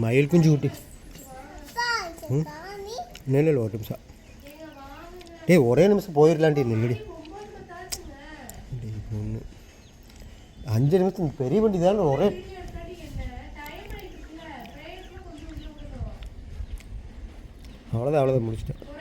மயில் குஞ்சு குட்டி ம் இல்லை இல்லை ஒரு நிமிஷம் டேய் ஒரே நிமிஷம் போயிடலான்டி நில்லடி ஒன்று அஞ்சு நிமிஷம் பெரிய வண்டி தானே ஒரே அவ்வளோதான் அவ்வளோதான் முடிச்சிட்டேன்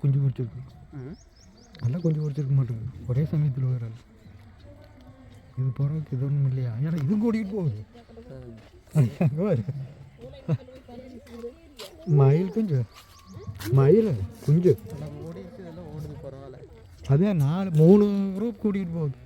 குஞ்சு பொரிச்சிருக்கு. நல்லா குஞ்சு பொரிச்சிருக்க மாட்டேங்குது. ஒரே சமயத்தில் வராது இது போகிறதுக்கு இது ஒன்றும் இல்லையா? ஏன்னா இதுவும் கூட்டிகிட்டு போகுது. அங்கே பாரு. மயில் குஞ்சு. மயில் குஞ்சு. அதே நாலு மூணு குரூப் கூட்டிகிட்டு போகுது.